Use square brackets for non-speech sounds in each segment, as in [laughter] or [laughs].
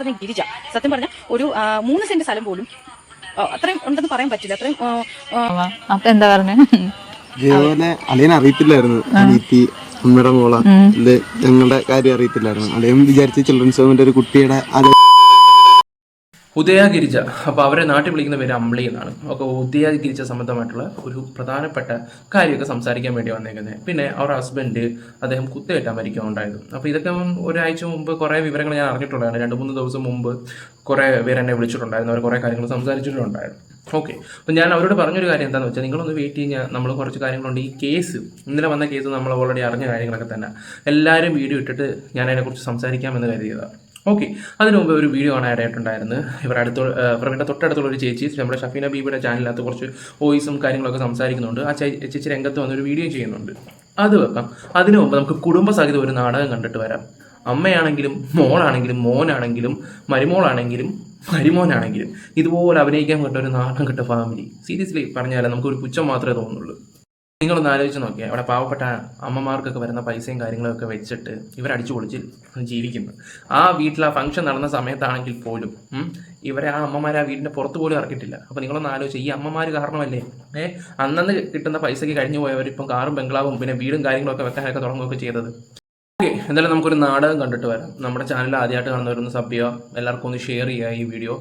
പറഞ്ഞ ഗിരിജ. സത്യം പറഞ്ഞ ഒരു മൂന്ന് സെന്റ് സ്ഥലം പോലും അത്രയും ഉണ്ടെന്ന് പറയാൻ പറ്റില്ല. അത്രയും അപ്പൊ എന്താ പറഞ്ഞു? അളിയൻ അറിയത്തില്ലായിരുന്നു. അമ്മയുടെ മോള ഞങ്ങളുടെ കാര്യം അറിയത്തില്ലായിരുന്നു. അളിയൻ വിചാരിച്ച ചിൽഡ്രൻസ് ഹോമിന്റെ ഒരു കുട്ടിയുടെ ഉദയഗിരിജ. അപ്പോൾ അവരെ നാട്ടിൽ വിളിക്കുന്ന പേര് അമ്ലി എന്നാണ്. അപ്പോൾ ഉദയഗിരിജ സംബന്ധമായിട്ടുള്ള ഒരു പ്രധാനപ്പെട്ട കാര്യമൊക്കെ സംസാരിക്കാൻ വേണ്ടി വന്നേക്കുന്നത് പിന്നെ അവർ ഹസ്ബൻഡ് അദ്ദേഹം കുത്തേറ്റാൻ ഉണ്ടായത്. അപ്പോൾ ഇതൊക്കെ ഒരാഴ്ച മുമ്പ് കുറേ വിവരങ്ങൾ ഞാൻ അറിഞ്ഞിട്ടുള്ളതാണ്. രണ്ട് മൂന്ന് ദിവസം മുമ്പ് കുറേ പേര് എന്നെ വിളിച്ചിട്ടുണ്ടായിരുന്നു. അവർ കുറേ കാര്യങ്ങൾ സംസാരിച്ചിട്ടുണ്ടായിരുന്നു. ഓക്കെ അപ്പോൾ ഞാൻ അവരോട് പറഞ്ഞൊരു കാര്യം എന്താണെന്ന് വെച്ചാൽ നിങ്ങളൊന്ന് വെയിറ്റ് ചെയ്യാൻ നമ്മൾ കുറച്ച് കാര്യങ്ങളുണ്ട്. ഈ കേസ് ഇന്നലെ വന്ന കേസ് നമ്മൾ ഓൾറെഡി അറിഞ്ഞ കാര്യങ്ങളൊക്കെ തന്നെ. എല്ലാവരും വീഡിയോ ഇട്ടിട്ട് ഞാൻ അതിനെക്കുറിച്ച് സംസാരിക്കാമെന്ന് കരുതിയതാണ് ഓക്കെ അതിനു മുമ്പ് ഒരു വീഡിയോ ആണ് ആഡ് ആയിട്ടുണ്ടായിരുന്നത് ഇവരുടെ അടുത്ത് ഇവരുടെ തൊട്ടടുത്തുള്ള ഒരു ചേച്ചി നമ്മുടെ ഷഫീന ബീബിയുടെ ചാനലിനകത്ത് കുറച്ച് വോയിസും കാര്യങ്ങളൊക്കെ സംസാരിക്കുന്നുണ്ട്. ആ ചേച്ചി രംഗത്ത് വന്നൊരു വീഡിയോ ചെയ്യുന്നുണ്ട്. അത് വെക്കാം. അതിനു മുമ്പ് നമുക്ക് കുടുംബസഹിതം ഒരു നാടകം കണ്ടിട്ട് വരാം. അമ്മയാണെങ്കിലും മോളാണെങ്കിലും മോനാണെങ്കിലും മരുമോളാണെങ്കിലും മരുമോനാണെങ്കിലും ഇതുപോലെ അഭിനയിക്കാൻ പറ്റ ഒരു നാടകം കിട്ട ഫാമിലി സീരിയസ്ലി പറഞ്ഞാൽ നമുക്കൊരു പുച്ഛം മാത്രമേ തോന്നുള്ളൂ. നിങ്ങളൊന്ന് ആലോചിച്ച് നോക്കിയാൽ അവിടെ പാവപ്പെട്ട അമ്മമാർക്കൊക്കെ വരുന്ന പൈസയും കാര്യങ്ങളൊക്കെ വെച്ചിട്ട് ഇവർ അടിച്ചു പൊളിച്ച് ജീവിക്കുന്നു. ആ വീട്ടിൽ ആ ഫംഗ്ഷൻ നടന്ന സമയത്താണെങ്കിൽ പോലും ഇവരെ ആ അമ്മമാർ ആ വീടിന്റെ പുറത്ത് പോലും ഇറക്കിയിട്ടില്ല. അപ്പോൾ നിങ്ങളൊന്ന് ആലോചിച്ച് ഈ അമ്മമാർ കാരണമല്ലേ? ഏ? അന്നന്ന് കിട്ടുന്ന പൈസയ്ക്ക് കഴിഞ്ഞു പോയവർ ഇപ്പം കാറും ബംഗ്ലാവും പിന്നെ വീടും കാര്യങ്ങളൊക്കെ വെക്കാനൊക്കെ തുടങ്ങുകയൊക്കെ ചെയ്തത്. ഓക്കെ എന്തായാലും നമുക്കൊരു നാടകം കണ്ടിട്ട് വരാം. നമ്മുടെ ചാനൽ ആദ്യമായിട്ട് കാണുന്നവരൊന്ന് സബ് ചെയ്യുക. എല്ലാവർക്കും ഒന്ന് ഷെയർ ചെയ്യുക ഈ വീഡിയോ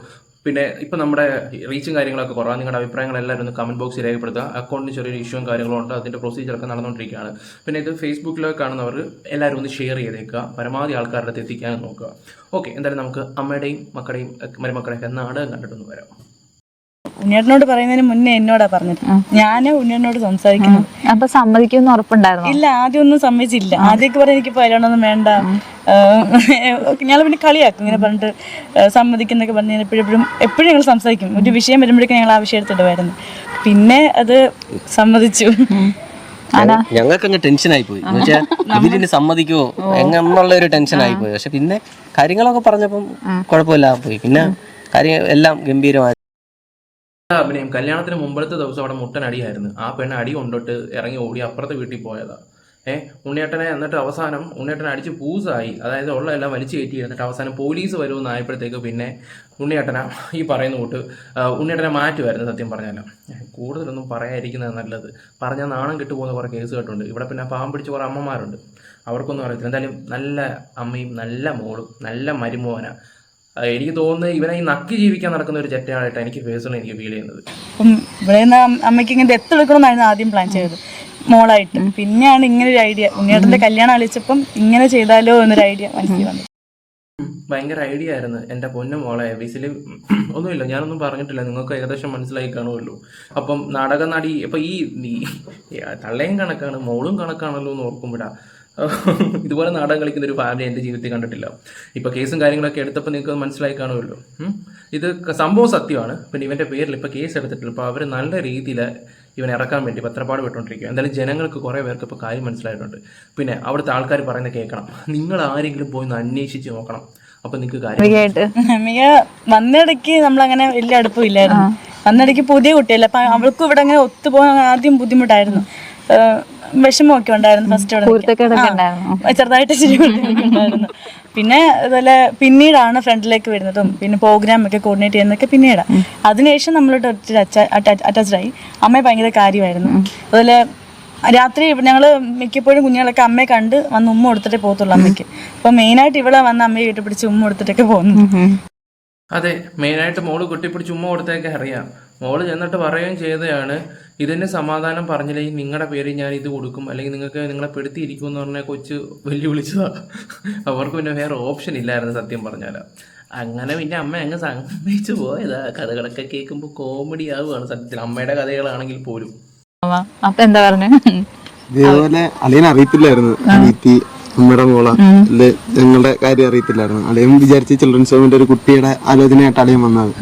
പിന്നെ ഇപ്പം നമ്മുടെ റീച്ചും കാര്യങ്ങളൊക്കെ കുറവാണ് നിങ്ങളുടെ അഭിപ്രായങ്ങൾ എല്ലാവരും ഒന്ന് കമന്റ് ബോക്സിൽ രേഖപ്പെടുത്തുക. അക്കൗണ്ടിന് ചെറിയൊരു ഇഷ്യൂവും കാര്യങ്ങളും ഉണ്ട്. അതിന്റെ പ്രൊസീജിയറൊക്കെ നടന്നുകൊണ്ടിരിക്കുകയാണ്. പിന്നെ ഇത് ഫേസ്ബുക്കിലൊക്കെ കാണുന്നവർ എല്ലാവരും ഒന്ന് ഷെയർ ചെയ്തേക്കുക. പരമാവധി ആൾക്കാരുടെ അടുത്ത് എത്തിക്കാനും നോക്കുക. ഓക്കെ എന്തായാലും നമുക്ക് അമ്മയുടെയും മക്കളുടെയും മരുമക്കളുടെയൊക്കെ നാടകം കണ്ടിട്ടൊന്ന് വരാം. ഉണ്ണിയേട്ടനോട് പറയുന്നതിന് മുന്നേ എന്നോടാ പറഞ്ഞത്. ഞാൻ ഉണ്ണിയേട്ടനോട് സംസാരിക്കുന്നു. അപ്പൊ സമ്മതിക്കുമെന്ന് ഉറപ്പുണ്ടായിരുന്നു? ഇല്ല ആദ്യം ഒന്നും സമ്മതിച്ചില്ല. ആദ്യമൊക്കെ പറഞ്ഞ എനിക്ക് കല്യാണമൊന്നും വേണ്ട. ഞങ്ങൾ പിന്നെ കളിയാക്കും. ഇങ്ങനെ പറഞ്ഞിട്ട് സമ്മതിക്കുന്നൊക്കെ പറഞ്ഞ് ഞാൻ എപ്പോഴും എപ്പോഴും എപ്പോഴും ഞങ്ങൾ സംസാരിക്കും. ഒരു വിഷയം വരുമ്പോഴേക്കും ഞങ്ങൾ ആ വിഷയം എടുത്തിടുമായിരുന്നു. പിന്നെ അത് സമ്മതിച്ചു. ഞങ്ങൾക്ക് അങ്ങ് ടെൻഷൻ ആയി പോയി. വെച്ചാൽ ഇതിന് സമ്മതിക്കുമോ എന്നുള്ള ഒരു ടെൻഷൻ ആയി പോയി. പക്ഷെ പിന്നെ കാര്യങ്ങളൊക്കെ പറഞ്ഞപ്പം കുഴപ്പമില്ല പോയി. പിന്നെ കാര്യം എല്ലാം ഗംഭീരമായി അഭിനയം കല്യാണത്തിന് മുമ്പത്തെ ദിവസം അവിടെ മുട്ടൻ അടിയായിരുന്നു. ആ പെണ്ണ് അടി കൊണ്ടിട്ട് ഇറങ്ങി ഓടി അപ്പുറത്തെ വീട്ടിൽ പോയതാ. ഏഹ് ഉണ്ണിയേട്ടനെ എന്നിട്ട് അവസാനം ഉണ്ണിയേട്ടനെ അടിച്ച് പൂസായി. അതായത് ഉള്ള എല്ലാം വലിച്ചു കയറ്റി എന്നിട്ട് അവസാനം പോലീസ് വരുമെന്ന് ആയപ്പോഴത്തേക്ക് പിന്നെ ഉണ്ണിയേട്ടന ഈ പറയുന്ന കൂട്ട് ഉണ്ണിയേട്ടനെ മാറ്റുമായിരുന്നു സത്യം പറഞ്ഞാലോ. കൂടുതലൊന്നും പറയാതിരിക്കുന്നത് നല്ലത്. പറഞ്ഞാൽ നാണം കിട്ടുപോകുന്ന കുറേ കേസ് കേട്ടുണ്ട് ഇവിടെ പിന്നെ പാവം പിടിച്ച കുറേ അമ്മമാരുണ്ട്. അവർക്കൊന്നും അറിയത്തില്ല. എന്തായാലും നല്ല അമ്മയും നല്ല മോളും നല്ല മരുമോന. ആ, എനിക്ക് തോന്നുന്നത് ഇവനെ ഈ നക്കി ജീവിക്കാൻ നടക്കുന്ന ഒരു ചെറ്റയാളായിട്ട് എനിക്ക് പേഴ്സണലി എനിക്ക് ഫീൽ ചെയ്യുന്നത്. അപ്പം ഇവിടെ നിന്ന് അമ്മയ്ക്ക് ഇങ്ങനെ എത്തെടുക്കണമെന്നായിരുന്നു ആദ്യം പ്ലാൻ ചെയ്തത്. മോളായിട്ട്. പിന്നെയാണ് ഇങ്ങനെ ഒരു ഐഡിയ ഉണ്ണിയേട്ടന്റെ കല്യാണം ആലോചിച്ചപ്പം ഇങ്ങനെ ചെയ്താലോ എന്നൊരു ഐഡിയ മനസ്സിൽ വന്നു ഭയങ്കര ഐഡിയ ആയിരുന്നു. എന്റെ പൊന്നു മോളെ വിസിൽ ഒന്നുമില്ല. ഞാനൊന്നും പറഞ്ഞിട്ടില്ല. നിങ്ങൾക്ക് ഏകദേശം മനസ്സിലായി കാണുമല്ലോ. അപ്പം നാടക നടി ഇപ്പം ഈ ഈ തള്ളയും കണക്കാണ് മോളും കണക്കാണല്ലോ എന്ന് ഓർക്കുമ്പോഴാ [laughs] ഇതുപോലെ നാടകം കളിക്കുന്ന ഒരു ഫാമിലി എന്റെ ജീവിതത്തിൽ കണ്ടിട്ടില്ല. ഇപ്പൊ കേസും കാര്യങ്ങളൊക്കെ എടുത്തപ്പോൾ നിങ്ങൾക്ക് മനസ്സിലായി കാണുമല്ലോ. ഇത് സംഭവം സത്യമാണ്. പിന്നെ ഇവന്റെ പേരിൽ ഇപ്പോൾ കേസ് എടുത്തിട്ടില്ല ഇപ്പോൾ അവർ നല്ല രീതിയിൽ ഇവൻ ഇറക്കാൻ വേണ്ടി പത്രപ്പാട് വിട്ടുകൊണ്ടിരിക്കുക എന്തായാലും ജനങ്ങൾക്ക് കുറേ പേർക്ക് ഇപ്പോൾ കാര്യം മനസ്സിലായിട്ടുണ്ട്. പിന്നെ അവിടുത്തെ ആൾക്കാർ പറയുന്നത് കേൾക്കണം. നിങ്ങൾ ആരെങ്കിലും പോയി ഒന്ന് അന്വേഷിച്ച് നോക്കണം. അപ്പൊ നിങ്ങൾക്ക് കാര്യം വന്നിടയ്ക്ക് നമ്മളങ്ങനെ വലിയ അടുപ്പമില്ലായിരുന്നു. വന്നിടയ്ക്ക് പുതിയ കുട്ടിയല്ല. അപ്പൊ അവൾക്കും ഇവിടെ അങ്ങനെ ഒത്തുപോകാൻ ആദ്യം ബുദ്ധിമുട്ടായിരുന്നു. വിഷമമൊക്കെ ഉണ്ടായിരുന്നു ഫസ്റ്റ് ഇവിടെ ചെറുതായിട്ട് ഉണ്ടായിരുന്നു. പിന്നെ അതുപോലെ പിന്നീടാണ് ഫ്രണ്ടിലേക്ക് വരുന്നതും പിന്നെ പ്രോഗ്രാം ഒക്കെ കോർഡിനേറ്റ് ചെയ്യുന്നതൊക്കെ പിന്നീടാണ് അതിനുശേഷം നമ്മളോട്ട് അറ്റാച്ച്ഡ് ആയി. അമ്മ ഭയങ്കര കാര്യമായിരുന്നു. അതുപോലെ രാത്രി ഞങ്ങൾ മിക്കപ്പോഴും കുഞ്ഞുങ്ങളൊക്കെ അമ്മയെ കണ്ട് വന്ന് ഉമ്മ കൊടുത്തിട്ടേ പോകത്തുള്ളൂ അമ്മയ്ക്ക്. അപ്പൊ മെയിനായിട്ട് ഇവിടെ വന്ന് അമ്മയെ പിടിച്ച് ഉമ്മ കൊടുത്തിട്ടൊക്കെ പോകുന്നു. അതെ മെയിനായിട്ട് മോൾ കുട്ടി പിടിച്ച് ഉമ്മ കൊടുത്തേക്കെ അറിയാം. മോൾ ചെന്നിട്ട് പറയുകയും ചെയ്തതാണ് ഇതിന് സമാധാനം പറഞ്ഞില്ലെങ്കിൽ നിങ്ങളുടെ പേര് ഞാൻ ഇത് കൊടുക്കും അല്ലെങ്കിൽ നിങ്ങൾക്ക് നിങ്ങളെ പെടുത്തിയിരിക്കും എന്ന് പറഞ്ഞ കൊച്ച് വെല്ലുവിളിച്ചതാണ് അവർക്ക് പിന്നെ വേറെ ഓപ്ഷൻ ഇല്ലായിരുന്നു സത്യം പറഞ്ഞാൽ അങ്ങനെ പിന്നെ അമ്മ അങ്ങ് സമ്മതിച്ചു പോയതാ. കഥകളൊക്കെ കേൾക്കുമ്പോൾ കോമഡി ആവുകയാണ് സത്യത്തിൽ. അമ്മയുടെ കഥകളാണെങ്കിൽ പോലും. അപ്പൊ എന്താ പറഞ്ഞു? ഇതേപോലെ അളിയൻ അറിയത്തില്ലായിരുന്നു. അനിയത്തി അമ്മയുടെ മോള. അല്ലെ ഞങ്ങളുടെ കാര്യം അറിയത്തില്ലായിരുന്നു. അളിയൻ വിചാരിച്ച ചിൽഡ്രൻസ് ഹോമിന്റെ ഒരു കുട്ടിയുടെ ആലോചനയായിട്ട് അളിയൻ വന്നത്.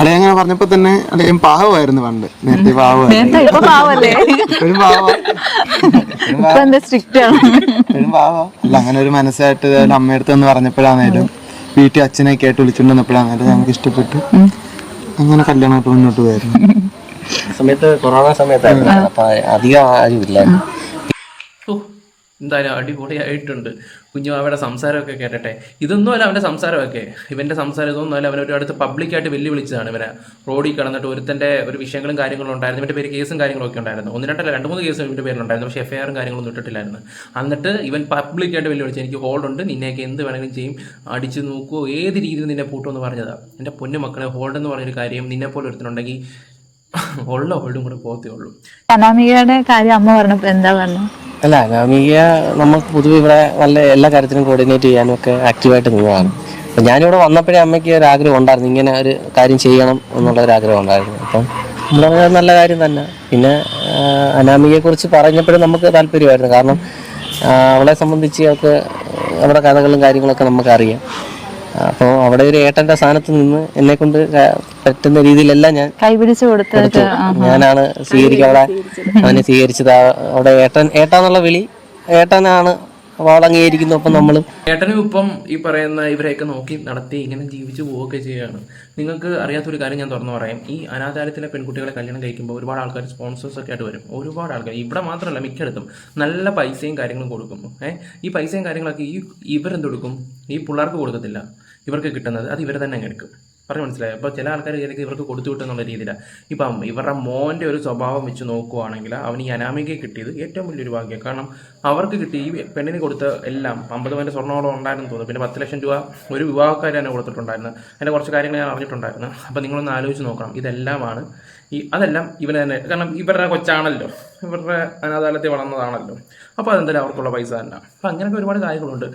അളിയൻ അങ്ങനെ പറഞ്ഞപ്പോ തന്നെ അളിയൻ പാവമായിരുന്നു പണ്ട്. നേരത്തെ പാവമായിരുന്നു. ഇപ്പൊ പാവല്ലേ? ഒരു പാവ. ഇപ്പൊ എന്താ സ്ട്രിക്റ്റ് ആണ്. ഒരു പാവ. അല്ല അങ്ങനെ ഒരു മനസ്സായിട്ട് അമ്മയടുത്ത് എന്ന് പറഞ്ഞപ്പോഴാണേലും വീട്ടിൽ അച്ഛനെ കേട്ട് വിളിച്ചുകൊണ്ട് വന്നപ്പോഴാണേലും ഞങ്ങൾക്ക് ഇഷ്ടപ്പെട്ടു. അങ്ങനെ കല്യാണമായിട്ട് മുന്നോട്ട് പോയായിരുന്നു. സമയത്ത് കൊറോണ സമയത്തായിരുന്നു. അപ്പൊ അധികം ആരും ഇല്ലായിരുന്നു ഓ. എന്തായാലും അടിപൊളിയായിട്ടുണ്ട്. കുഞ്ഞു അവരുടെ സംസാരമൊക്കെ കേട്ടെ ഇതൊന്നും അല്ല അവന്റെ സംസാരമൊക്കെ. ഇവന്റെ സംസാരം ഇതൊന്നും അല്ല. അവൻ ഒരു അടുത്ത് പബ്ലിക്കായിട്ട് വെല്ലുവിളിച്ചതാണ് ഇവനെ. റോഡിൽ കടന്നിട്ട് ഒരുത്തന്റെ ഒരു വിഷയങ്ങളും കാര്യങ്ങളും ഉണ്ടായിരുന്നു. ഇവന്റെ പേര് കേസും കാര്യങ്ങളൊക്കെ ഉണ്ടായിരുന്നു. ഒന്ന് രണ്ടല്ല രണ്ട് മൂന്ന് കേസും ഇവന്റെ പേരിലുണ്ടായിരുന്നു. പക്ഷേ എഫ്ഐആറും കാര്യങ്ങളൊന്നും ഇട്ടിട്ടില്ലായിരുന്നു. എന്നിട്ട് ഇവൻ പബ്ലിക്കായിട്ട് വെല്ലുവിളിച്ചു എനിക്ക് ഹോൾഡുണ്ട് നിന്നെയൊക്കെ എന്ത് വേണമെങ്കിലും ചെയ്യും. അടിച്ച് നോക്കുമോ ഏത് രീതിയിൽ നിന്നെ പൂട്ടുമെന്ന് പറഞ്ഞതാണ് എന്റെ പൊന്നു മക്കളെ ഹോൾഡ് എന്ന് പറഞ്ഞൊരു കാര്യം നിന്നെപ്പോലെ ഒരുത്തനുണ്ടെങ്കിൽ [laughs] ഉള്ള ഹോൾഡും കൂടെ പോകത്തേ ഉള്ളൂ. അനാമികയുടെ കാര്യം അമ്മ പറഞ്ഞപ്പോ എന്താ പറഞ്ഞു? അല്ല അനാമിക നമുക്ക് പൊതുവെ ഇവിടെ നല്ല എല്ലാ കാര്യത്തിനും കോർഡിനേറ്റ് ചെയ്യാനും ഒക്കെ ആക്റ്റീവായിട്ട് നിന്നതാണ്. അപ്പം ഞാനിവിടെ വന്നപ്പോഴേ അമ്മയ്ക്ക് ഒരു ആഗ്രഹം ഉണ്ടായിരുന്നു ഇങ്ങനെ ഒരു കാര്യം ചെയ്യണം എന്നുള്ള ഒരു ആഗ്രഹം ഉണ്ടായിരുന്നു. അപ്പം നമ്മളത് നല്ല കാര്യം തന്നെ. പിന്നെ അനാമികയെ അനാമികയെക്കുറിച്ച് പറഞ്ഞപ്പോഴും നമുക്ക് താല്പര്യമായിരുന്നു. കാരണം അവളെ സംബന്ധിച്ച് അവൾക്ക് അവരുടെ കഥകളും കാര്യങ്ങളൊക്കെ നമുക്കറിയാം. അപ്പോൾ അവിടെ ഒരു ഏട്ടന്റെ സ്ഥാനത്ത് നിന്ന് എന്നെ കൊണ്ട് പറ്റുന്ന രീതിയിലെല്ലാം ഞാൻ കൈപിടിച്ചു കൊടുത്തു. ഞാനാണ് സ്വീകരിക്കുക അവിടെ അവനെ സ്വീകരിച്ചത്. അവിടെ ഏട്ടൻ ഏട്ടാന്നുള്ള വിളി ഏട്ടനാണ് അപ്പോൾ അവൾ അംഗീകരിക്കുന്നു അപ്പം നമ്മളും ഏട്ടനും ഇപ്പം ഈ പറയുന്ന ഇവരെയൊക്കെ നോക്കി നടത്തി ഇങ്ങനെ ജീവിച്ചു പോവുകയൊക്കെ ചെയ്യുകയാണ്. നിങ്ങൾക്ക് അറിയാത്തൊരു കാര്യം ഞാൻ തുറന്നു പറയാം. ഈ അനാഥാലയത്തിലെ പെൺകുട്ടികളെ കല്യാണം കഴിക്കുമ്പോൾ ഒരുപാട് ആൾക്കാർ സ്പോൺസേഴ്സ് ഒക്കെ ആയിട്ട് വരും. ഒരുപാട് ആൾക്കാർ. ഇവിടെ മാത്രമല്ല മിക്കയിടത്തും നല്ല പൈസയും കാര്യങ്ങളും കൊടുക്കും ഏഹ് ഈ പൈസയും കാര്യങ്ങളൊക്കെ ഈ ഇവരെന്ത് കൊടുക്കും? ഈ പിള്ളേർക്ക് കൊടുക്കത്തില്ല. ഇവർക്ക് കിട്ടുന്നത് അത് ഇവർ തന്നെ അങ്ങ് എടുക്കും. പറഞ്ഞു മനസ്സിലായി? അപ്പോൾ ചില ആൾക്കാർ വിചാരിക്കും ഇവർക്ക് കൊടുത്തു കിട്ടുന്നുള്ള രീതിയിലാണ് ഇപ്പം ഇവരുടെ മോന്റെ ഒരു സ്വഭാവം വെച്ച് നോക്കുവാണെങ്കിൽ അവന് ഈ അനാമികയെ കിട്ടിയത് ഏറ്റവും വലിയൊരു ഭാഗ്യം. കാരണം അവർക്ക് കിട്ടി ഈ പെണ്ണിന് കൊടുത്ത എല്ലാം. അമ്പത് പവന്റെ സ്വർണോളം ഉണ്ടായിരുന്നു തോന്നുന്നു. പിന്നെ പത്ത് ലക്ഷം രൂപ ഒരു വിവാഹക്കാർ തന്നെ കൊടുത്തിട്ടുണ്ടായിരുന്നു. അതിന്റെ കുറച്ച് കാര്യങ്ങൾ ഞാൻ അറിഞ്ഞിട്ടുണ്ടായിരുന്നു. അപ്പോൾ നിങ്ങളൊന്ന് ആലോചിച്ച് നോക്കണം. ഇതെല്ലാമാണ് ഈ അതെല്ലാം ഇവന് തന്നെ. കാരണം ഇവരുടെ കൊച്ചാണല്ലോ. ഇവരുടെ അനാഥാലയത്തിൽ വളർന്നതാണല്ലോ. അപ്പോൾ അതെന്തായാലും അവർക്കുള്ള പൈസ തന്നെ. അപ്പോൾ അങ്ങനെയൊക്കെ ഒരുപാട് കാര്യങ്ങളുണ്ട്.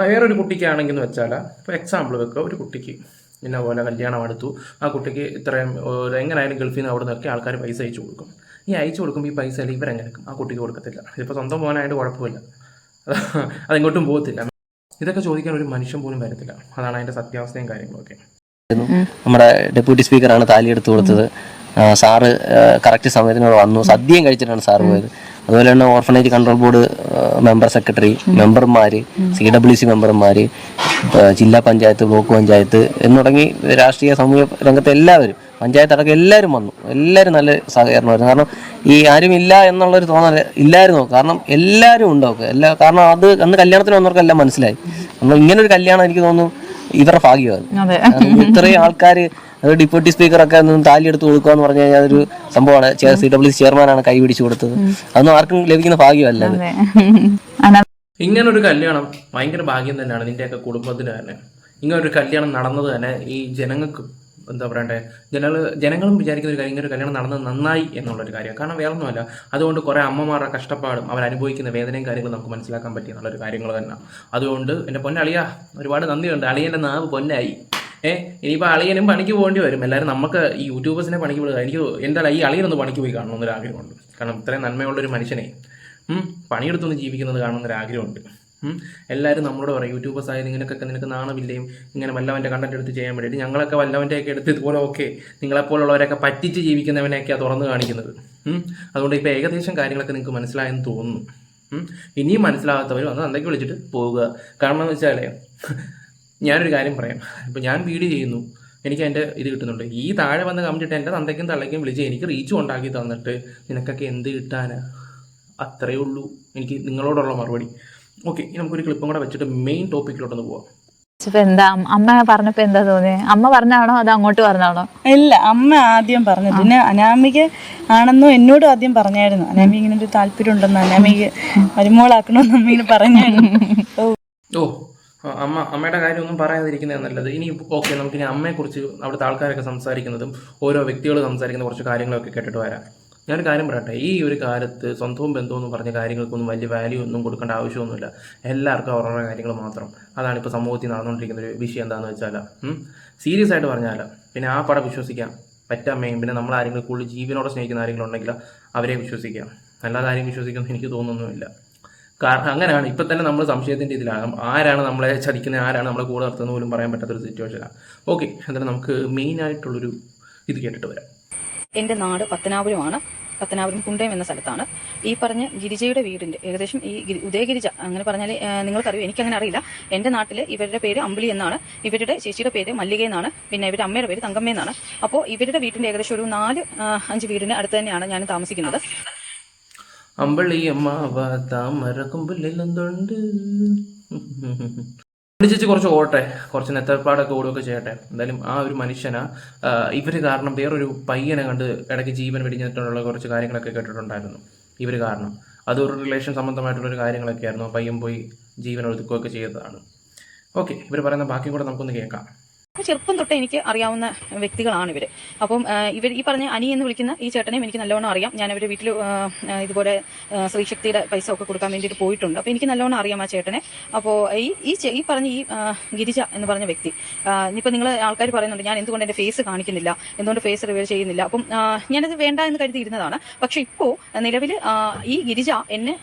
വേറൊരു കുട്ടിക്കാണെങ്കിൽ എന്ന് വെച്ചാൽ ഇപ്പോൾ എക്സാമ്പിൾ വെക്കുക. ഒരു കുട്ടിക്ക് ഇന്ന പോലെ കല്യാണം എടുത്തു ആ കുട്ടിക്ക് ഇത്രയും എങ്ങനെയായാലും ഗൾഫിൽ നിന്ന് അവിടെ നിന്നൊക്കെ ആൾക്കാർ പൈസ അയച്ചു കൊടുക്കും. ഈ അയച്ചു കൊടുക്കുമ്പോൾ ഈ പൈസ അല്ലെങ്കിൽ ഇവരെങ്ങനെ ആ കുട്ടിക്ക് കൊടുക്കത്തില്ല. ഇതിപ്പോൾ സ്വന്തം പോകാനായിട്ട് കുഴപ്പമില്ല. [laughs] അതെങ്ങോട്ടും പോകത്തില്ല. ഇതൊക്കെ ചോദിക്കാൻ ഒരു മനുഷ്യൻ പോലും വരത്തില്ല. അതാണ് അതിന്റെ സത്യാവസ്ഥയും കാര്യങ്ങളൊക്കെ. നമ്മുടെ ഡെപ്യൂട്ടി സ്പീക്കറാണ് താലി എടുത്തു കൊടുത്തത്. സാറ് കറക്റ്റ് സമയത്തിനോട് വന്നു. സദ്യയും കഴിച്ചിട്ടാണ് സാറ് പോയത്. അതുപോലെ തന്നെ orphanage control board member secretary മെമ്പർമാർ സി ഡബ്ല്യു സി മെമ്പർമാർ ജില്ലാ പഞ്ചായത്ത് ബ്ലോക്ക് പഞ്ചായത്ത് എന്ന് തുടങ്ങി രാഷ്ട്രീയ സമൂഹ രംഗത്തെ എല്ലാവരും പഞ്ചായത്ത് അടക്കം എല്ലാവരും വന്നു. എല്ലാവരും നല്ല സഹകരണമായിരുന്നു കാരണം ഈ ആരും ഇല്ല എന്നുള്ളൊരു തോന്നൽ ഇല്ലായിരുന്നു. കാരണം എല്ലാവരും ഉണ്ടാവും എല്ലാ കാരണം അത് അന്ന് കല്യാണത്തിന് വന്നവർക്കെല്ലാം മനസ്സിലായി. നമ്മൾ ഇങ്ങനെ ഒരു കല്യാണം എനിക്ക് തോന്നുന്നു ഇവരുടെ ഭാഗ്യമാണ്. ഇത്രയും ആൾക്കാർ അത് ഡെപ്യൂട്ടി സ്പീക്കറൊക്കെ നിന്ന് താലി എടുത്ത് കൊടുക്കുക എന്ന് പറഞ്ഞു കഴിഞ്ഞാൽ അതൊരു സംഭവമാണ്. സി ഡബ്ല്യു സി ചെയർമാനാണ് കൈ പിടിച്ചു കൊടുത്തത്. അതൊന്നും ആർക്കും ലഭിക്കുന്ന ഭാഗ്യമല്ല [laughs] ഇങ്ങനൊരു കല്യാണം ഭയങ്കര ഭാഗ്യം തന്നെയാണ് നിന്റെയൊക്കെ കുടുംബത്തിന് തന്നെ. ഇങ്ങനെ ഒരു കല്യാണം നടന്നത് തന്നെ ഈ ജനങ്ങൾക്ക് എന്താ പറയണ്ടേ? ജനങ്ങൾ ജനങ്ങളും വിചാരിക്കുന്ന ഒരു കാര്യം ഇങ്ങനെ ഒരു കല്യാണം നടന്നത് നന്നായി എന്നുള്ളൊരു കാര്യം. കാരണം വേറെ ഒന്നുമല്ല അതുകൊണ്ട് കുറേ അമ്മമാരുടെ കഷ്ടപ്പാടും അവർ അനുഭവിക്കുന്ന വേദനയും കാര്യങ്ങളും നമുക്ക് മനസ്സിലാക്കാൻ പറ്റി എന്നുള്ളൊരു കാര്യങ്ങൾ തന്നെ. അതുകൊണ്ട് എന്റെ പൊന്നളിയ ഒരുപാട് നന്ദിയുണ്ട്. അളിയന്റെ നാവ് പൊന്നായി. ഏ ഇനിയിപ്പോൾ അളിയനും പണിക്ക് പോകേണ്ടി വരും. എല്ലാവരും നമുക്ക് ഈ യൂട്യൂബേഴ്സിനെ പണിക്ക് വിടുക. എനിക്ക് എന്തായാലും ഈ അളിയനൊന്ന് പണിക്ക് പോയി കാണണമെന്നൊരു ആഗ്രഹമുണ്ട്. കാരണം ഇത്രയും നന്മയുള്ളൊരു മനുഷ്യനെ പണിയെടുത്തൊന്ന് ജീവിക്കുന്നത് കാണുന്നൊരു ആഗ്രഹമുണ്ട്. എല്ലാവരും നമ്മളോട് പറയും യൂട്യൂബേഴ്സ് ആയത് നിങ്ങൾക്കൊക്കെ നിനക്ക് നാണമില്ലയും? ഇങ്ങനെ വല്ലവന്റെ കണ്ടന്റ് എടുത്ത് ചെയ്യാൻ വേണ്ടിയിട്ട് ഞങ്ങളൊക്കെ വല്ലവന്റെ ഒക്കെ എടുത്ത് ഇതുപോലെ ഓക്കെ നിങ്ങളെപ്പോലുള്ളവരൊക്കെ പറ്റിച്ച് ജീവിക്കുന്നവനെയൊക്കെയാണ് തുറന്ന് കാണിക്കുന്നത്. അതുകൊണ്ട് ഇപ്പോൾ ഏകദേശം കാര്യങ്ങളൊക്കെ നിങ്ങൾക്ക് മനസ്സിലായെന്ന് തോന്നുന്നു. ഇനിയും മനസ്സിലാകാത്തവർ വന്ന് എന്തൊക്കെ വിളിച്ചിട്ട് പോവുക. കാരണം എന്ന് വെച്ചാലേ ഞാനൊരു കാര്യം പറയാം. ഇപ്പം ഞാൻ വീഡിയോ ചെയ്യുന്നു. എനിക്ക് എന്റെ ഇത് കിട്ടുന്നുണ്ട്. ഈ താഴെ വന്ന് കമന്റിട്ട് എന്റെ തന്തയ്ക്കും തള്ളയ്ക്കും വിളിച്ച് എനിക്ക് റീച്ച് ഉണ്ടാക്കി തന്നിട്ട് നിനക്കൊക്കെ എന്ത് കിട്ടാനാ? അത്രയേ ഉള്ളൂ. എനിക്ക് നിങ്ങളോടുള്ള മറുപടി. ഓക്കെ ഇനി നമുക്കൊരു ക്ലിപ്പും കൂടെ വെച്ചിട്ട് മെയിൻ ടോപ്പിക്കിലോട്ടൊന്ന് പോവാം. എന്താ? അമ്മ- പറഞ്ഞപ്പോ എന്താ തോന്നിയത് അമ്മ പറഞ്ഞാണോ അത് അങ്ങോട്ട് പറഞ്ഞാണോ? ഇല്ല അമ്മ ആദ്യം പറഞ്ഞു. പിന്നെ അനാമിക ആണെന്നും എന്നോട് ആദ്യം പറഞ്ഞായിരുന്നു. അനാമിക ഇങ്ങനെ ഒരു താല്പര്യം ഉണ്ടെന്ന് അനാമിക മരുമോളാക്കണമെന്ന് അമ്മ ഇങ്ങനെ പറഞ്ഞായിരുന്നു. ഓ അമ്മ അമ്മയുടെ കാര്യം ഒന്നും പറയാതിരിക്കുന്നത് നല്ലത്. ഇനി ഓക്കെ നമുക്കിനി അമ്മയെക്കുറിച്ച് അവിടുത്തെ ആൾക്കാരൊക്കെ സംസാരിക്കുന്നതും ഓരോ വ്യക്തികൾ സംസാരിക്കുന്ന കുറച്ച് കാര്യങ്ങളൊക്കെ കേട്ടിട്ട് വരാം. ഞാനൊരു കാര്യം പറയട്ടെ ഈ ഒരു കാലത്ത് സ്വന്തവും ബന്ധവും എന്ന് പറഞ്ഞ കാര്യങ്ങൾക്കൊന്നും വലിയ വാല്യൂ ഒന്നും കൊടുക്കേണ്ട ആവശ്യമൊന്നുമില്ല. എല്ലാവർക്കും അവരുടെ കാര്യങ്ങൾ മാത്രം. അതാണ് ഇപ്പോൾ സമൂഹത്തിൽ നടന്നുകൊണ്ടിരിക്കുന്ന ഒരു വിഷയം എന്താണെന്ന് വെച്ചാൽ സീരിയസ് ആയിട്ട് പറഞ്ഞാൽ പിന്നെ ആ പടം വിശ്വസിക്കാം. പറ്റമ്മയും പിന്നെ നമ്മൾ ആരെങ്കിലും കൂടുതൽ ജീവനോടെ സ്നേഹിക്കുന്ന ആരെങ്കിലും ഉണ്ടെങ്കിൽ അവരെ വിശ്വസിക്കാം. അല്ലാതെ ആരെയും വിശ്വസിക്കുമെന്ന് എനിക്ക് തോന്നുന്നൊന്നുമില്ല കാരണം അങ്ങനെയാണ്. ഇപ്പം തന്നെ നമ്മൾ സംശയത്തിന്റെ ഇതിലാണ്. ആരാണ് നമ്മളെ ചതിക്കുന്നത്? ആരാണ് നമ്മളെ കൂടെ നിർത്തുന്നത് പോലും പറയാൻ പറ്റാത്തൊരു സിറ്റുവേഷനാണ് ഓക്കെ എന്തായാലും നമുക്ക് മെയിൻ ആയിട്ടുള്ളൊരു ഇത് കേട്ടിട്ട് വരാം. എന്റെ നാട് പത്തനാപുരമാണ്. പത്തനാപുരം കുണ്ടയം എന്ന സ്ഥലത്താണ്. ഈ പറഞ്ഞ ഗിരിജയുടെ വീടിന്റെ ഏകദേശം ഈ ഗിരി- ഉദയഗിരിജ അങ്ങനെ പറഞ്ഞാൽ നിങ്ങൾക്കറിയോ? എനിക്കങ്ങനെ അറിയില്ല. എന്റെ നാട്ടിൽ ഇവരുടെ പേര് അമ്പിളി എന്നാണ്. ഇവരുടെ ചേച്ചിയുടെ പേര് മല്ലിക എന്നാണ്. പിന്നെ ഇവരുടെ അമ്മയുടെ പേര് തങ്കമ്മ എന്നാണ്. അപ്പോൾ ഇവരുടെ വീടിന്റെ ഏകദേശം ഒരു നാല് അഞ്ച് വീടിന് അടുത്ത് തന്നെയാണ് ഞാൻ താമസിക്കുന്നത്. അമ്പളി അമ്മാവ താമരക്കുമ്പില്ലെന്തുണ്ട് ചേച്ചി കുറച്ച് ഓട്ടെ കുറച്ച് നെത്തപ്പാടൊക്കെ ഓടുകയൊക്കെ ചെയ്യട്ടെ. എന്തായാലും ആ ഒരു മനുഷ്യന. ഇവർ കാരണം വേറൊരു പയ്യനെ കണ്ട് ഇടയ്ക്ക് ജീവൻ വെടിഞ്ഞിട്ടുള്ള കുറച്ച് കാര്യങ്ങളൊക്കെ കേട്ടിട്ടുണ്ടായിരുന്നു. ഇവർ കാരണം. അത് ഒരു റിലേഷൻ സംബന്ധമായിട്ടുള്ള ഒരു കാര്യങ്ങളൊക്കെ ആയിരുന്നു പയ്യൻ പോയി ജീവൻ ഒതുക്കുകയൊക്കെ ചെയ്തതാണ്. ഓക്കെ ഇവർ പറയുന്ന ബാക്കി കൂടെ നമുക്കൊന്ന് കേൾക്കാം. ചെറുപ്പം തൊട്ട് എനിക്ക് അറിയാവുന്ന വ്യക്തികളാണ് ഇവർ അപ്പം ഇവർ ഈ പറഞ്ഞ അനി എന്ന് വിളിക്കുന്ന ഈ ചേട്ടനെയും എനിക്ക് നല്ലോണം അറിയാം. ഞാൻ അവരുടെ വീട്ടിൽ ഇതുപോലെ സ്ത്രീശക്തിയുടെ പൈസ ഒക്കെ കൊടുക്കാൻ വേണ്ടിയിട്ട് പോയിട്ടുണ്ട്. അപ്പോൾ എനിക്ക് നല്ലോണം അറിയാം ആ ചേട്ടനെ. അപ്പോൾ ഈ ഈ പറഞ്ഞ ഈ ഗിരിജ എന്ന് പറഞ്ഞ വ്യക്തി ഇനിയിപ്പോൾ നിങ്ങൾ ആൾക്കാർ പറയുന്നുണ്ട് ഞാൻ എന്തുകൊണ്ട് എന്റെ ഫേസ് കാണിക്കുന്നില്ല? എന്തുകൊണ്ട് ഫേസ് റിവീൽ ചെയ്യുന്നില്ല? അപ്പം ഞാനത് വേണ്ട എന്ന് കരുതിയിരുന്നതാണ് പക്ഷെ ഇപ്പോൾ നിലവിൽ ഈ ഗിരിജ എന്നെ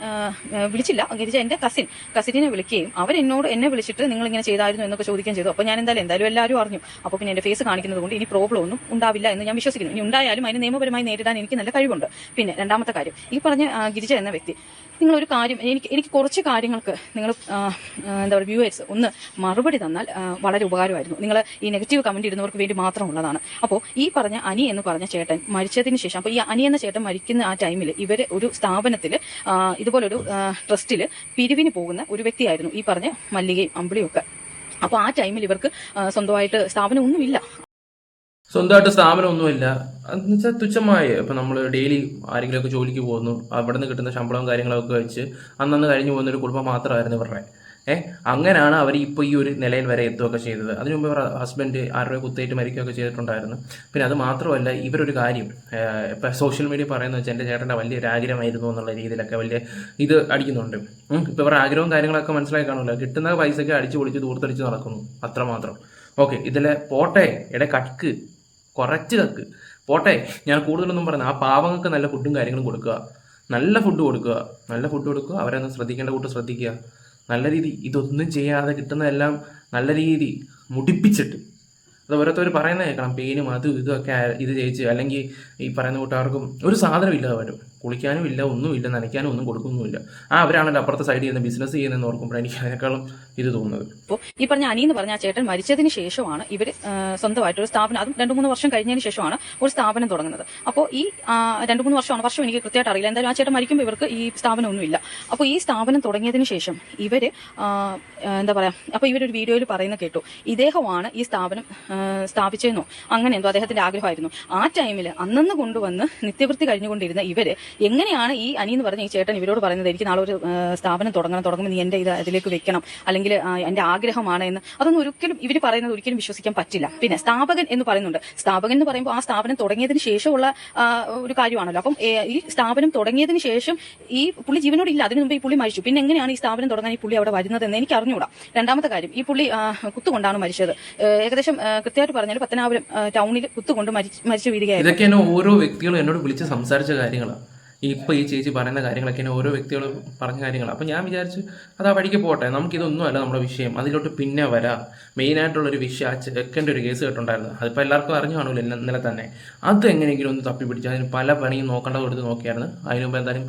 വിളിച്ചില്ല. ഗിരിജ എന്റെ കസിൻ. കസിനെ വിളിക്കുകയും അവരെന്നോട് എന്നെ വിളിച്ചിട്ട് നിങ്ങൾ ഇങ്ങനെ ചെയ്തായിരുന്നു എന്നൊക്കെ ചോദിക്കുകയും ചെയ്തു. അപ്പോൾ ഞാൻ എന്തായാലും എന്തായാലും എല്ലാവരും അറിഞ്ഞു അപ്പോൾ പിന്നെ എന്റെ ഫേസ് കാണിക്കുന്നത് കൊണ്ട് ഇനി പ്രോബ്ലം ഒന്നും ഉണ്ടാവില്ല എന്ന് ഞാൻ വിശ്വസിക്കുന്നു. ഇനി ഉണ്ടായാലും അതിന് നിയമപരമായി നേരിടാൻ എനിക്ക് നല്ല കഴിവുണ്ട്. പിന്നെ രണ്ടാമത്തെ കാര്യം ഈ പറഞ്ഞ ഗിരിജ എന്ന വ്യക്തി നിങ്ങളൊരു കാര്യം എനിക്ക് എനിക്ക് കുറച്ച് കാര്യങ്ങൾക്ക് നിങ്ങൾ എന്താ പറയുക വ്യൂവേഴ്സ് ഒന്ന് മറുപടി തന്നാൽ വളരെ ഉപകാരമായിരുന്നു. നിങ്ങൾ ഈ നെഗറ്റീവ് കമന്റ് ഇടുന്നവർക്ക് വേണ്ടി മാത്രമുള്ളതാണ് അപ്പോൾ ഈ പറഞ്ഞ അനി എന്ന് പറഞ്ഞ ചേട്ടൻ മരിച്ചതിന് ശേഷം അപ്പോൾ ഈ അനി എന്ന ചേട്ടൻ മരിക്കുന്ന ആ ടൈമിൽ ഇവർ ഒരു സ്ഥാപനത്തിൽ ഇതുപോലൊരു ട്രസ്റ്റിൽ പിരിവിന് പോകുന്ന ഒരു വ്യക്തിയായിരുന്നു ഈ പറഞ്ഞ മല്ലികയും അമ്പിളിയും ഒക്കെ. അപ്പോൾ ആ ടൈമിൽ ഇവർക്ക് സ്വന്തമായിട്ട് സ്ഥാപനം ഒന്നുമില്ല സ്വന്തമായിട്ട് സ്ഥാപനമൊന്നുമില്ല. എന്ന് വെച്ചാൽ തുച്ഛമായ. ഇപ്പം നമ്മൾ ഡെയിലി ആരെങ്കിലും ഒക്കെ ജോലിക്ക് പോകുന്നു. അവിടെ നിന്ന് കിട്ടുന്ന ശമ്പളവും കാര്യങ്ങളൊക്കെ വെച്ച് അന്നന്ന് കഴിഞ്ഞു പോകുന്ന ഒരു കുടുംബം മാത്രമായിരുന്നു ഇവരുടെ. ഏഹ് അങ്ങനെയാണ് അവർ ഇപ്പോൾ ഈ ഒരു നിലയിൽ വരെ എത്തുകയൊക്കെ ചെയ്തത്. അതിനു മുമ്പ് ഹസ്ബൻഡ് ആരുടെ കുത്തേറ്റ് മരിക്കുകയൊക്കെ ചെയ്തിട്ടുണ്ടായിരുന്നു. പിന്നെ അത് മാത്രമല്ല ഇവരൊരു കാര്യം ഇപ്പം സോഷ്യൽ മീഡിയ പറയുന്നത് വെച്ചാൽ എന്റെ ചേട്ടന്റെ വലിയൊരു ആഗ്രഹമായിരുന്നു എന്നുള്ള രീതിയിലൊക്കെ വലിയ ഇത് അടിക്കുന്നുണ്ട്. ഉം. ഇപ്പം ഇവരുടെ ആഗ്രഹവും കാര്യങ്ങളൊക്കെ മനസ്സിലായി കാണുമല്ലോ. കിട്ടുന്ന പൈസയ്ക്ക് അടിച്ചു പൊളിച്ച് ദൂർത്തടിച്ച് നടക്കുന്നു അത്രമാത്രം. ഓക്കെ ഇതിലെ പോട്ടെ ഇട കക്ക് കുറച്ച് കക്ക്. പോട്ടെ ഞാൻ കൂടുതലൊന്നും പറഞ്ഞു ആ പാവങ്ങൾക്ക് നല്ല ഫുഡും കാര്യങ്ങളും കൊടുക്കുക. നല്ല ഫുഡ് കൊടുക്കുക. നല്ല ഫുഡ് കൊടുക്കുക. അവരെ ഒന്ന് ശ്രദ്ധിക്കേണ്ട കൂട്ട് ശ്രദ്ധിക്കുക. നല്ല രീതി ഇതൊന്നും ചെയ്യാതെ കിട്ടുന്നതെല്ലാം നല്ല രീതി മുടിപ്പിച്ചിട്ട്. അത് ഓരോരുത്തർ പറയുന്നത് കേൾക്കണം. പെയിനും അതും ഇതുമൊക്കെ ഇത് ജയിച്ച് അല്ലെങ്കിൽ ഈ പറയുന്ന കൂട്ടുകാർക്കും ഒരു സാധനം ഇല്ലാതെ വരും കുളിക്കാനും ഇല്ല ഒന്നുമില്ല നനയ്ക്കാനും ഒന്നും കൊടുക്കുന്നുമില്ല. ആ അവരാണല്ലോ അപ്പുറത്തെ സൈഡിൽ നിന്ന് ബിസിനസ് ചെയ്യുന്നതെന്ന് ഓർക്കുമ്പോൾ എനിക്ക് അതിനേക്കാളും ഇത് തോന്നുന്നത്. അപ്പോൾ ഈ പറഞ്ഞ അനി എന്ന് പറഞ്ഞ ആ ചേട്ടൻ മരിച്ചതിന് ശേഷമാണ് ഇവർ സ്വന്തമായിട്ട് ഒരു സ്ഥാപനം അതും രണ്ട് മൂന്ന് വർഷം കഴിഞ്ഞതിന് ശേഷമാണ് ഒരു സ്ഥാപനം തുടങ്ങുന്നത്. അപ്പോൾ ഈ രണ്ടു മൂന്ന് വർഷമാണ് വർഷം എനിക്ക് കൃത്യമായിട്ട് അറിയില്ല. എന്തായാലും ആ ചേട്ടൻ മരിക്കുമ്പോൾ ഇവർക്ക് ഈ സ്ഥാപനം സ്ഥാപനമൊന്നുമില്ല അപ്പോൾ ഈ സ്ഥാപനം തുടങ്ങിയതിന് ശേഷം ഇവർ എന്താ പറയാ അപ്പോൾ ഇവരൊരു വീഡിയോയിൽ പറയുന്ന കേട്ടു. ഇദ്ദേഹമാണ് ഈ സ്ഥാപനം സ്ഥാപിച്ചതെന്നോ അങ്ങനെ എന്തോ അദ്ദേഹത്തിന്റെ ആഗ്രഹമായിരുന്നു. ആ ടൈമിൽ അന്നന്ന് കൊണ്ടുവന്ന് നിത്യവൃത്തി കഴിഞ്ഞുകൊണ്ടിരുന്ന ഇവർ എങ്ങനെയാണ് ഈ അനി എന്ന് പറഞ്ഞ ഈ ചേട്ടൻ ഇവരോട് പറയുന്നത് എനിക്ക് നാളെ ഒരു സ്ഥാപനം തുടങ്ങണം തുടങ്ങുമ്പോൾ നീ എന്റെ ഇത് അതിലേക്ക് വെക്കണം. അല്ലെങ്കിൽ ആ, എന്റെ ആഗ്രഹമാണ് എന്ന് അതൊന്നും ഒരിക്കലും ഇവർ പറയുന്നത് ഒരിക്കലും വിശ്വസിക്കാൻ പറ്റില്ല. പിന്നെ സ്ഥാപകൻ എന്ന് പറയുന്നുണ്ട്. സ്ഥാപകൻ എന്ന് പറയുമ്പോൾ ആ സ്ഥാപനം തുടങ്ങിയതിന് ശേഷമുള്ള ഒരു കാര്യമാണല്ലോ. അപ്പം ഈ സ്ഥാപനം തുടങ്ങിയതിന് ശേഷം ഈ പുള്ളി ജീവനോട് ഇല്ല. അതിനു മുമ്പ് ഈ പുള്ളി മരിച്ചു. പിന്നെ എങ്ങനെയാണ് ഈ സ്ഥാപനം തുടങ്ങാൻ ഈ പുള്ളി അവിടെ വരുന്നത് എന്ന് എനിക്ക് അറിഞ്ഞുകൂടാ രണ്ടാമത്തെ കാര്യം ഈ പുള്ളി കുത്തുകൊണ്ടാണ് മരിച്ചത്. ഏകദേശം കൃത്യമായിട്ട് പറഞ്ഞാൽ പത്തനാപുരം ടൗണിൽ കുത്തുകൊണ്ട് മരിച്ച് വീഴുകയായിരുന്നു. ഇതൊക്കെ ഓരോ വ്യക്തികളും എന്നോട് വിളിച്ച് സംസാരിച്ച കാര്യങ്ങളാണ്. ഇപ്പൊ ഈ ചേച്ചി പറയുന്ന കാര്യങ്ങളൊക്കെ എന്നെ ഓരോ വ്യക്തികളും പറഞ്ഞ കാര്യങ്ങൾ അപ്പോൾ ഞാൻ വിചാരിച്ചു അത് ആ വഴിക്ക് പോട്ടെ. നമുക്കിതൊന്നും അല്ല നമ്മുടെ വിഷയം. അതിലോട്ട് പിന്നെ വരാം. മെയിനായിട്ടുള്ളൊരു വിഷയം ആ ചെക്കന്റെ ഒരു കേസ് കേട്ടുണ്ടായിരുന്നു അതിപ്പോൾ എല്ലാവർക്കും അറിഞ്ഞു കാണുമല്ലോ ഇന്നലെ തന്നെ. അത് എങ്ങനെയെങ്കിലും ഒന്ന് തപ്പി പിടിച്ചു അതിന് പല പണിയും നോക്കേണ്ടത് കൊടുത്ത് നോക്കിയായിരുന്നു. അതിനുമ്പോൾ എന്തായാലും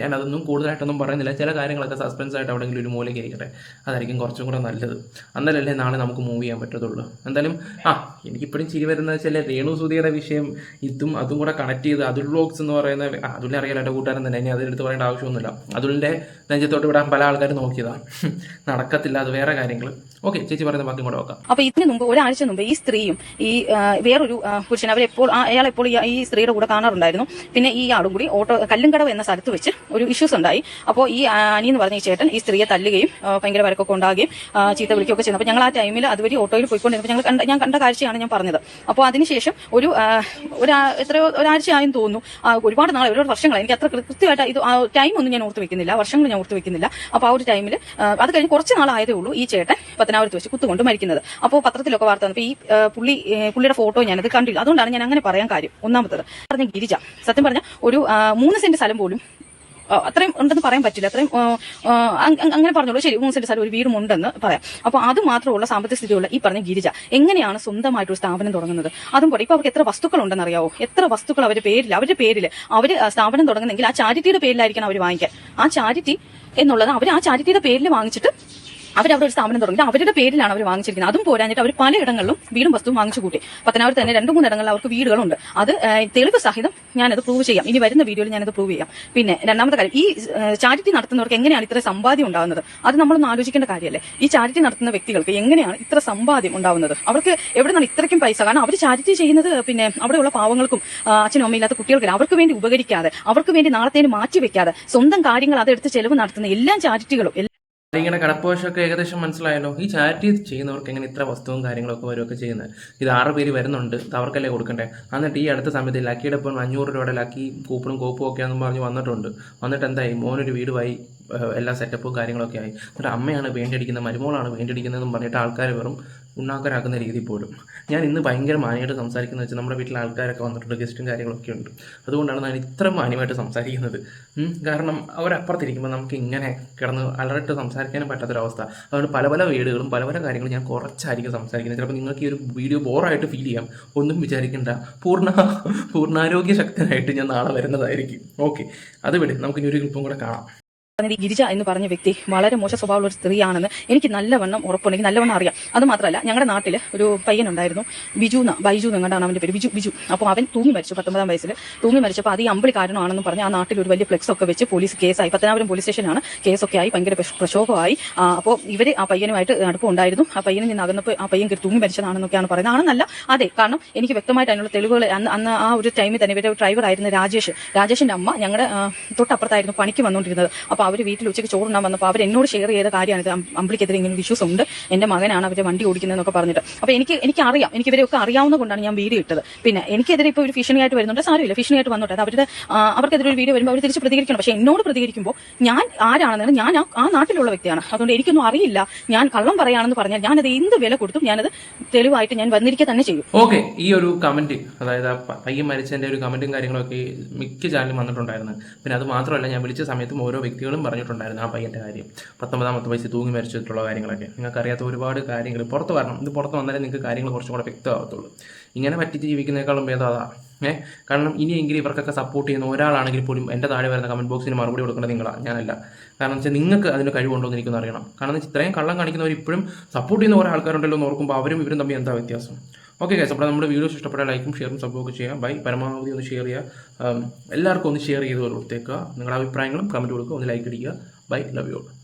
ഞാൻ അതൊന്നും കൂടുതലായിട്ടൊന്നും പറയുന്നില്ല. ചില കാര്യങ്ങളൊക്കെ സസ്പെൻസ് ആയിട്ട് എവിടെയെങ്കിലും ഒരു മൂലയ്ക്ക് ഇരിക്കട്ടെ. അതായിരിക്കും കുറച്ചും കൂടെ നല്ലത്. അന്നലല്ലേ നാളെ നമുക്ക് മൂവ് ചെയ്യാൻ പറ്റത്തുള്ളൂ. എന്തായാലും ആ എനിക്കിപ്പോഴും ചിരി വരുന്നത് വെച്ചാൽ രേണു സുധിയുടെ വിഷയം ഇതും അതും കൂടെ കണക്ട് ചെയ്ത് അതുൽ വ്ലോഗ്സ് എന്ന് പറയുന്ന അതുലിനെ അറിയാലോ എന്റെ കൂട്ടുകാരൻ തന്നെ. ഇനി അതിലെടുത്ത് പറയേണ്ട ആവശ്യമൊന്നുമില്ല. അതുലിന്റെ നെഞ്ചത്തോട്ട് വിടാൻ പല ആൾക്കാരും നോക്കിയതാണ് നടക്കത്തില്ല അത് വേറെ കാര്യങ്ങൾ. ഓക്കെ ചേച്ചി പറയുന്ന ബാക്കി കൂടെ നോക്കാം. അപ്പൊ ഇതിന് മുമ്പ് ഒരാഴ്ച മുമ്പ് ഈ സ്ത്രീയും ഈ വേറൊരു പുരുഷൻ അവരെപ്പോൾ അയാൾ എപ്പോൾ ഈ സ്ത്രീയുടെ കൂടെ കാണാറുണ്ടായിരുന്നു. പിന്നെ ഈ ആളും കൂടി ഓട്ടോ കല്ലുംകടവ് എന്ന സ്ഥലത്ത് വെച്ച് ഒരു ഇഷ്യൂസ് ഉണ്ടായി. അപ്പോൾ ഈ അനി എന്ന് പറഞ്ഞ ഈ ചേട്ടൻ ഈ സ്ത്രീയെ തല്ലുകയും ഭയങ്കര വരക്കൊക്കെ ഉണ്ടാകുകയും ചീത്ത വിളിക്കുകയൊക്കെ ചെയ്യുന്നു. അപ്പോൾ ഞങ്ങൾ ആ ടൈമിൽ അതുവഴി ഓട്ടോയിൽ പോയിക്കൊണ്ടിരുന്നപ്പോൾ ഞങ്ങൾ കണ്ട ഞാൻ കണ്ട കാഴ്ചയാണ് ഞാൻ പറഞ്ഞത്. അപ്പോൾ അതിനുശേഷം ഒരു ഒരു എത്രയോ ഒരാഴ്ചയായെന്ന് തോന്നുന്നു. ആ, ഒരുപാട് നാളെ ഒരുപാട് വർഷങ്ങളായി. എനിക്ക് അത്ര കൃത്യമായിട്ട് ഇത് ടൈം ഒന്നും ഞാൻ ഓർത്ത് വെക്കുന്നില്ല. വർഷങ്ങൾ ഞാൻ ഓർത്ത് വെക്കുന്നില്ല. അപ്പോൾ ആ ഒരു ടൈമിൽ അത് കഴിഞ്ഞ് കുറച്ച് നാളായതേ ഉള്ളൂ ഈ ചേട്ടൻ പത്തനാപുരത്ത് വെച്ച് കുത്തുകൊണ്ട് മരിക്കുന്നത്. അപ്പോൾ പത്രത്തിലൊക്കെ വാർത്ത വന്നപ്പോൾ ഈ പുള്ളി പുള്ളിയുടെ ഫോട്ടോ ഞാനത് കണ്ടില്ല. അതുകൊണ്ടാണ് ഞാൻ അങ്ങനെ പറയാൻ കാര്യം. ഒന്നാമത്തത് പറഞ്ഞ ഗിരിജ. സത്യം പറഞ്ഞ ഒരു മൂന്ന് സെന്റ് സ്ഥലം പോലും അത്രയും ഉണ്ടെന്ന് പറയാൻ പറ്റില്ല. അത്രയും അങ്ങനെ പറഞ്ഞോളൂ. ശരി മൂന്ന് സെന്റ് സ്ഥലം ഒരു വീടും ഉണ്ടെന്ന് പറയാം. അപ്പോൾ അത് മാത്രമുള്ള സാമ്പത്തിക സ്ഥിതിയുള്ള ഈ പറഞ്ഞ ഗിരിജ എങ്ങനെയാണ് സ്വന്തമായിട്ട് ഒരു സ്ഥാപനം തുടങ്ങുന്നത്? അതും കൂടെ ഇപ്പൊ അവർക്ക് എത്ര വസ്തുക്കൾ ഉണ്ടെന്ന് അറിയാവോ എത്ര വസ്തുക്കൾ അവരുടെ പേരിൽ അവരുടെ പേരിൽ അവർ സ്ഥാപനം തുടങ്ങുന്നെങ്കിൽ ആ ചാരിറ്റിയുടെ പേരിലായിരിക്കണം അവർ വാങ്ങിക്കാൻ. ആ ചാരിറ്റി എന്നുള്ളത് അവർ ആ ചാരിറ്റിയുടെ പേരിൽ വാങ്ങിച്ചിട്ട് അവരവിടെ ഒരു സ്ഥാപനം തുടങ്ങി അവരുടെ പേരിലാണ് അവർ വാങ്ങിച്ചിരിക്കുന്നത്. അതും പോരാഞ്ഞിട്ട് അവർ പലയിടങ്ങളിലും വീടും വസ്തുവും വാങ്ങിച്ചു കൂട്ടി. പത്തനാപുരത്ത് തന്നെ രണ്ട് മൂന്നിടങ്ങളിൽ അവർക്ക് വീടുകളുണ്ട്. അത് തെളിവ് സഹിതം ഞാനത് പ്രൂവ് ചെയ്യാം. ഇനി വരുന്ന വീഡിയോയിൽ ഞാനത് പ്രൂവ് ചെയ്യാം. പിന്നെ രണ്ടാമത്തെ കാര്യം ഈ ചാരിറ്റി നടത്തുന്നവർക്ക് എങ്ങനെയാണ് ഇത്ര സമ്പാദ്യം ഉണ്ടാകുന്നത്? അത് നമ്മളൊന്ന് ആലോചിക്കേണ്ട കാര്യമല്ലേ? ഈ ചാരിറ്റി നടത്തുന്ന വ്യക്തികൾക്ക് എങ്ങനെയാണ് ഇത്ര സമ്പാദ്യം ഉണ്ടാവുന്നത്? അവർക്ക് എവിടെ നിന്നാണ് ഇത്രയ്ക്കും പൈസ? കാരണം അവർ ചാരിറ്റി ചെയ്യുന്നത് പിന്നെ അവിടെയുള്ള പാവങ്ങൾക്കും അച്ഛനും അമ്മയില്ലാത്ത കുട്ടികൾക്കും അവർക്ക് വേണ്ടി ഉപകരിക്കാതെ അവർക്ക് വേണ്ടി നാളത്തേന് മാറ്റിവെക്കാതെ സ്വന്തം കാര്യങ്ങൾ അതെടുത്ത് ചെലവ് നടത്തുന്ന എല്ലാ ചാരിറ്റികളും ഇങ്ങനെ കടപ്പോഷമൊക്കെ ഏകദേശം മനസ്സിലായല്ലോ. ഈ ചാരിറ്റി ചെയ്യുന്നവർക്ക് എങ്ങനെ ഇത്ര വസ്തുവും കാര്യങ്ങളൊക്കെ വരുമൊക്കെ ചെയ്യുന്നത് ഇത് ആറ് പേര് വരുന്നുണ്ട് അവർക്കല്ലേ കൊടുക്കണ്ടേ? എന്നിട്ട് ഈ അടുത്ത സമയത്ത് ലക്കിയുടെ ഇപ്പം അഞ്ഞൂറ് രൂപയുടെ ലക്കി കൂപ്പണും കോപ്പും ഒക്കെ ആണെന്ന് പറഞ്ഞ് വന്നിട്ടുണ്ട്. വന്നിട്ട് എന്തായി? മോനൊരു വീടുമായി എല്ലാ സെറ്റപ്പും കാര്യങ്ങളൊക്കെ ആയി. എന്നിട്ട് അമ്മയാണ് വേണ്ടിയടിക്കുന്നത് മരുമോളാണ് വേണ്ടിയടിക്കുന്നതെന്ന് പറഞ്ഞിട്ട് ആൾക്കാർ വെറും ഉണ്ണാക്കരാക്കുന്ന രീതി പോലും. ഞാൻ ഇന്ന് ഭയങ്കര മാന്യമായിട്ട് സംസാരിക്കുന്നത് വെച്ചാൽ നമ്മുടെ വീട്ടിലെ ആൾക്കാരൊക്കെ വന്നിട്ടുണ്ട് ഗസ്റ്റും കാര്യങ്ങളൊക്കെ ഉണ്ട്. അതുകൊണ്ടാണ് ഞാൻ ഇത്ര മാന്യമായിട്ട് സംസാരിക്കുന്നത്. കാരണം അവരപ്പുറത്തിരിക്കുമ്പോൾ നമുക്ക് ഇങ്ങനെ കിടന്ന് അലറിട്ട് സംസാരിക്കാനും പറ്റാത്തൊരവസ്ഥ. അതുകൊണ്ട് പല പല വീടുകളും പല പല കാര്യങ്ങളും ഞാൻ കുറച്ചായിരിക്കും സംസാരിക്കുന്നത്. ചിലപ്പോൾ നിങ്ങൾക്ക് ഈ ഒരു വീഡിയോ ബോറായിട്ട് ഫീൽ ചെയ്യാം. ഒന്നും വിചാരിക്കേണ്ട. പൂർണ പൂർണാരോഗ്യ ശക്തനായിട്ട് ഞാൻ നാളെ വരുന്നതായിരിക്കും. ഓക്കെ. അത് വിട്. നമുക്കിനി ഒരു ക്ലിപ്പും കൂടെ കാണാം. ഈ ഗിരിജ എന്ന് പറഞ്ഞ വ്യക്തി വളരെ മോശ സ്വഭാവമുള്ള ഒരു സ്ത്രീയാണെന്ന് എനിക്ക് നല്ലവണ്ണം ഉറപ്പുണ്ടെങ്കിൽ നല്ലവണ്ണം അറിയാം. അത് മാത്രമല്ല ഞങ്ങളുടെ നാട്ടിൽ ഒരു പയ്യനുണ്ടായിരുന്നു ബിജു എന്ന ബൈജു എങ്ങാണ്ടാണ് അവന്റെ പേര്? ബിജു ബിജു. അപ്പോൾ അവൻ തൂങ്ങി മരിച്ചു പത്തൊമ്പതാം വയസ്സിൽ തൂങ്ങി മരിച്ചപ്പോൾ അത് ഈ അമ്പിളി കാരണമാണെന്ന് പറഞ്ഞ് ആ നാട്ടിൽ ഒരു വലിയ ഫ്ലെക്സ് ഒക്കെ വെച്ച് പോലീസ് കേസായി. പത്തനാപുരം പോലീസ് സ്റ്റേഷനാണ് കേസൊക്കെ ആയി ഭയങ്കര പ്രക്ഷോഭമായി. അപ്പോൾ ഇവർ ആ പയ്യനുമായിട്ട് അടുപ്പമുണ്ടായിരുന്നു ആ പയ്യനെ നിന്ന് അകന്നപ്പോൾ ആ പയ്യൻ തൂങ്ങി മരിച്ചതാണെന്നൊക്കെയാണ് പറയുന്നത്. ആണെന്നല്ല അതെ കാരണം എനിക്ക് വ്യക്തമായിട്ട് അതിനുള്ള തെളിവുകൾ അന്ന് അന്ന് ആ ഒരു ടൈമിൽ തന്നെ ഇവരുടെ ഡ്രൈവർ ആയിരുന്നു രാജേഷ്. രാജേഷിന്റെ അമ്മ ഞങ്ങളുടെ തൊട്ടപ്പുറത്തായിരുന്നു പണിക്ക് വന്നുകൊണ്ടിരുന്നത് അപ്പോൾ അവർ വീട്ടിൽ ഉച്ചയ്ക്ക് ചോറുണ്ടാൻ വന്നപ്പോൾ അവർ എന്നോട് ഷെയർ ചെയ്ത കാര്യമാണ്. അമ്പിളിക്കെതിരെ ഇങ്ങനെ ഇഷ്യൂസ് ഉണ്ട്. എന്റെ മകനാണ് അവരെ വണ്ടി ഓടിക്കുന്നതെന്നൊക്കെ പറഞ്ഞിട്ട്. അപ്പോൾ എനിക്ക് എനിക്ക് അറിയാം എനിക്ക് ഇവരെയൊക്കെ അറിയാവുന്ന കൊണ്ടാണ് ഞാൻ വീഡിയോ ഇട്ടത്. പിന്നെ എനിക്കെതിരെ ഇപ്പോൾ ഒരു ഭീഷണിയായിട്ട് വരുന്നുണ്ട്. സാരമില്ല. ഭീഷണിയായിട്ട് വന്നോട്ടെ. അവരുടെ അവർക്കെതിരെ ഒരു വീഡിയോ വരുമ്പോൾ അവർ തിരിച്ച് പ്രതികരിക്കണം. പക്ഷേ എന്നോട് പ്രതികരിക്കുമ്പോൾ ഞാൻ ആരാണെന്ന് ഞാൻ ആ- നാട്ടിലുള്ള വ്യക്തിയാണ്. അതുകൊണ്ട് എനിക്കൊന്നും അറിയില്ല. ഞാൻ കള്ളം പറയാണെന്ന് പറഞ്ഞാൽ ഞാനത് എന്ത് വില കൊടുത്തും ഞാനത് തെളിവായിട്ട് ഞാൻ വന്നിരിക്കുക തന്നെ ചെയ്യും. ഓക്കെ. ഈ ഒരു കമന്റ് അതായത് ആ പയ്യൻ മരിച്ചതിന്റെ ഒരു കമന്റും കാര്യങ്ങളൊക്കെ മിക്ക ചാനലും വന്നിട്ടുണ്ടായിരുന്നു. പിന്നെ അത് മാത്രമല്ല ഞാൻ വിളിച്ച സമയത്തും ഓരോ വ്യക്തികളും പറഞ്ഞിട്ടുണ്ടായിരുന്നു ആ പയ്യന്റെ കാര്യം. പത്തൊമ്പതാമത്തെ വയസ്സിൽ തൂങ്ങി മരിച്ചിട്ടുള്ള കാര്യങ്ങളൊക്കെ. നിങ്ങൾക്കറിയാത്ത ഒരുപാട് കാര്യങ്ങൾ. പുറത്ത് വരണം. ഇത് പുറത്ത് വന്നാലേ നിങ്ങൾക്ക് കാര്യങ്ങൾ കുറച്ചും കൂടെ വ്യക്തമാകത്തുള്ളൂ. ഇങ്ങനെ പറ്റിച്ച് ജീവിക്കുന്നേക്കാളും ഭേദം ഏ? കാരണം ഇനിയെങ്കിലും ഇവർക്കൊക്കെ സപ്പോർട്ട് ചെയ്യുന്ന ഒരാളാണെങ്കിൽ പോലും എന്റെ താഴെ വരുന്ന കമന്റ് ബോക്സിന് മറുപടി കൊടുക്കേണ്ടത് നിങ്ങളാണ് ഞാനല്ല. കാരണം വെച്ചാൽ നിങ്ങൾക്ക് അതിന് കഴിവുണ്ടോ എന്ന് എനിക്കൊന്ന് അറിയണം. കാരണം ഇത്രയും കള്ളം കാണിക്കുന്നവർ ഇപ്പോഴും സപ്പോർട്ട് ചെയ്യുന്ന കുറേ ആൾക്കാരുണ്ടല്ലോ എന്ന് ഓർക്കുമ്പോൾ അവരും ഇവരും തമ്മിൽ എന്താ വ്യത്യാസം? ഓക്കെ ഗൈസ് അപ്പോൾ നമ്മുടെ വീഡിയോസ് ഇഷ്ടപ്പെട്ട ലൈക്കും ഷെയറും സബ്ബൊക്കെ ചെയ്യാം ബൈ. പരമാവധി ഒന്ന് ഷെയർ ചെയ്യുക. എല്ലാവർക്കും ഒന്ന് ഷെയർ ചെയ്ത് കൊടുത്തേക്കുക. നിങ്ങളുടെ അഭിപ്രായങ്ങളും കമന്റ് കൊടുക്കുക. ഒന്ന് ലൈക്ക് അടിക്കുക ബൈ. Love you